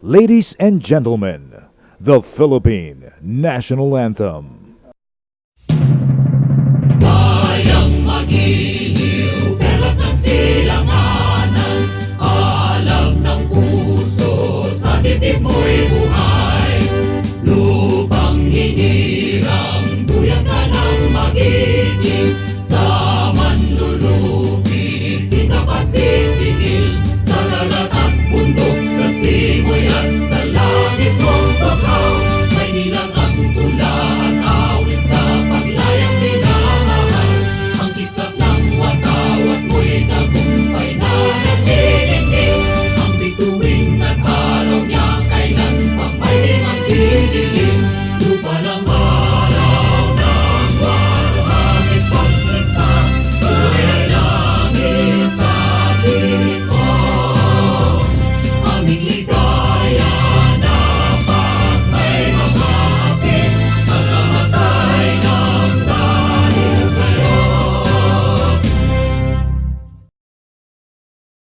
Ladies and gentlemen, the Philippine National Anthem. Bayang magiliw, pelas ang silanganan, alam ng puso sa bibig mo'y dilim, lupa na